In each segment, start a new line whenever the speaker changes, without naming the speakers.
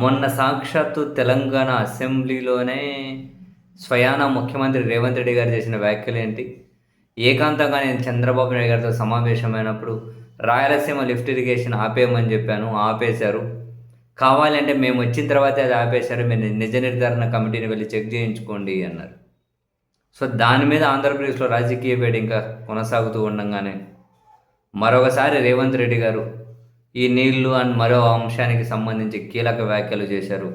మొన్న సాక్షాత్తు తెలంగాణ అసెంబ్లీలోనే స్వయాన ముఖ్యమంత్రి రేవంత్ రెడ్డి గారు చేసిన వ్యాఖ్యలు ఏంటి? ఏకాంతంగా నేను చంద్రబాబు నాయుడు గారితో సమావేశమైనప్పుడు రాయలసీమ లిఫ్ట్ ఇరిగేషన్ ఆపేయమని చెప్పాను ఆపేశారు. కావాలంటే మేము వచ్చిన తర్వాతే అది ఆపేశారు మీరు నిజ నిర్ధారణ కమిటీని వెళ్ళి చెక్ చేయించుకోండి అన్నారు. సో దాని మీద ఆంధ్రప్రదేశ్లో రాజకీయ వేడి ఇంకా కొనసాగుతూ ఉండగానే మరొకసారి రేవంత్ రెడ్డి గారు ఈ నీళ్ళు అండ్ మరో అంశానికి సంబంధించి కీలక వ్యాఖ్యలు చేశారు.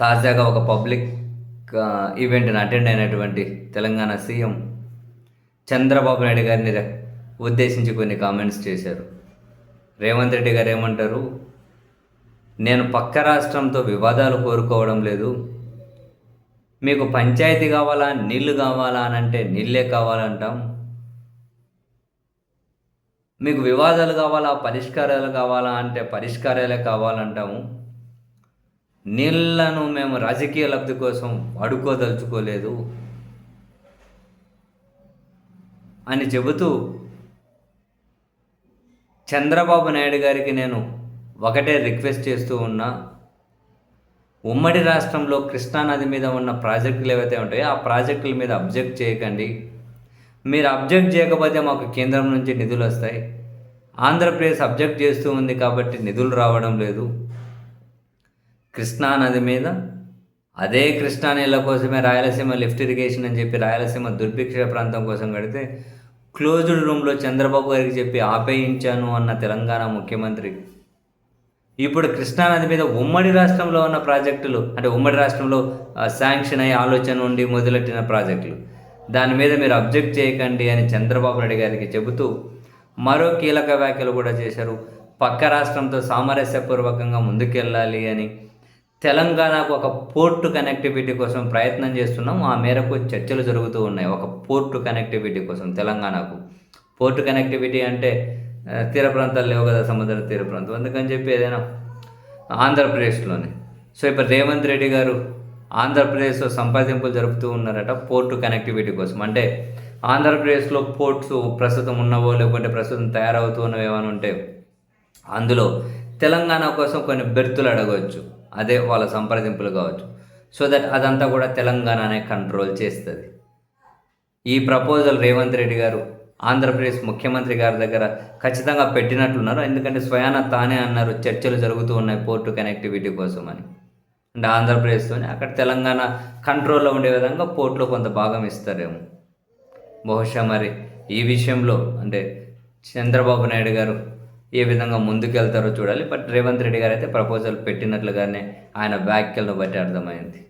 తాజాగా ఒక పబ్లిక్ ఈవెంట్ని అటెండ్ అయినటువంటి తెలంగాణ సీఎం చంద్రబాబు నాయుడు గారిని ఉద్దేశించి కొన్ని కామెంట్స్ చేశారు. రేవంత్ రెడ్డి గారు ఏమంటారు? నేను పక్క రాష్ట్రంతో వివాదాలు కోరుకోవడం లేదు. మీకు పంచాయతీ కావాలా నీళ్ళు కావాలా అని అంటే నీళ్ళే కావాలంటాం. మీకు వివాదాలు కావాలా? పరిష్కారాలు కావాలా అంటే పరిష్కారాలే కావాలంటాము. నీళ్ళను మేము రాజకీయ లబ్ధి కోసం వాడుకోదలుచుకోలేదు అని చెబుతూ చంద్రబాబు నాయుడు గారికి నేను ఒకటే రిక్వెస్ట్ చేస్తూ ఉన్నా. ఉమ్మడి రాష్ట్రంలో కృష్ణానది మీద ఉన్న ప్రాజెక్టులు ఏవైతే ఉంటాయో ఆ ప్రాజెక్టుల మీద అబ్జెక్ట్ చేయకండి. మీరు అబ్జెక్ట్ చేయకపోతే మాకు కేంద్రం నుంచి నిధులు వస్తాయి. ఆంధ్రప్రదేశ్ అబ్జెక్ట్ చేస్తూ ఉంది కాబట్టి నిధులు రావడం లేదు. కృష్ణా నది మీద అదే కృష్ణా నీళ్ళ కోసమే రాయలసీమ లిఫ్ట్ ఇరిగేషన్ అని చెప్పి రాయలసీమ దుర్భిక్ష ప్రాంతం కోసం కడితే క్లోజ్డ్ రూమ్లో చంద్రబాబు గారికి చెప్పి ఆపేయించాను అన్న తెలంగాణ ముఖ్యమంత్రి. ఇప్పుడు కృష్ణానది మీద ఉమ్మడి రాష్ట్రంలో ఉన్న ప్రాజెక్టులు అంటే ఉమ్మడి రాష్ట్రంలో శాంక్షన్ అయ్యే ఆలోచన ఉండి మొదలెట్టిన ప్రాజెక్టులు. దాని మీద మీరు అబ్జెక్ట్ చేయకండి అని చంద్రబాబు నాయుడు గారికి చెబుతూ మరో కీలక వ్యాఖ్యలు కూడా చేశారు. పక్క రాష్ట్రంతో సామరస్యపూర్వకంగా ముందుకెళ్ళాలి అని. తెలంగాణకు ఒక పోర్టు కనెక్టివిటీ కోసం ప్రయత్నం చేస్తున్నాం. ఆ మేరకు చర్చలు జరుగుతూ ఉన్నాయి. ఒక పోర్టు కనెక్టివిటీ కోసం తెలంగాణకు. పోర్టు కనెక్టివిటీ అంటే తీర ప్రాంతాలు లేవు కదా సముద్ర తీర ప్రాంతం. అందుకని చెప్పి ఏదైనా ఆంధ్రప్రదేశ్లోనే. సో ఇప్పుడు రేవంత్ రెడ్డి గారు ఆంధ్రప్రదేశ్లో సంప్రదింపులు జరుపుతూ ఉన్నారట పోర్టు కనెక్టివిటీ కోసం. అంటే ఆంధ్రప్రదేశ్లో పోర్ట్స్ ప్రస్తుతం ఉన్నవో లేకుంటే ప్రస్తుతం తయారవుతూ ఉన్నవి ఏమైనా ఉంటే అందులో తెలంగాణ కోసం కొన్ని బెర్తులు అడగవచ్చు. అదే వాళ్ళ సంప్రదింపులు కావచ్చు. సో దట్ అదంతా కూడా తెలంగాణనే కంట్రోల్ చేస్తుంది. ఈ ప్రపోజల్ రేవంత్ రెడ్డి గారు ఆంధ్రప్రదేశ్ ముఖ్యమంత్రి గారి దగ్గర ఖచ్చితంగా పెట్టినట్లున్నారు. ఎందుకంటే స్వయాన తానే అన్నారు చర్చలు జరుగుతూ ఉన్నాయి పోర్టు కనెక్టివిటీ కోసం అని అంటే ఆంధ్రప్రదేశ్తోనే అక్కడ తెలంగాణ కంట్రోల్లో ఉండే విధంగా పోర్టులో కొంత భాగం ఇస్తారేమో. బహుశా మరి ఈ విషయంలో అంటే చంద్రబాబు నాయుడు గారు ఏ విధంగా ముందుకెళ్తారో చూడాలి. బట్ రేవంత్ రెడ్డి గారు అయితే ప్రపోజల్ పెట్టినట్లుగానే ఆయన వ్యాఖ్యలను బట్టి అర్థమైంది.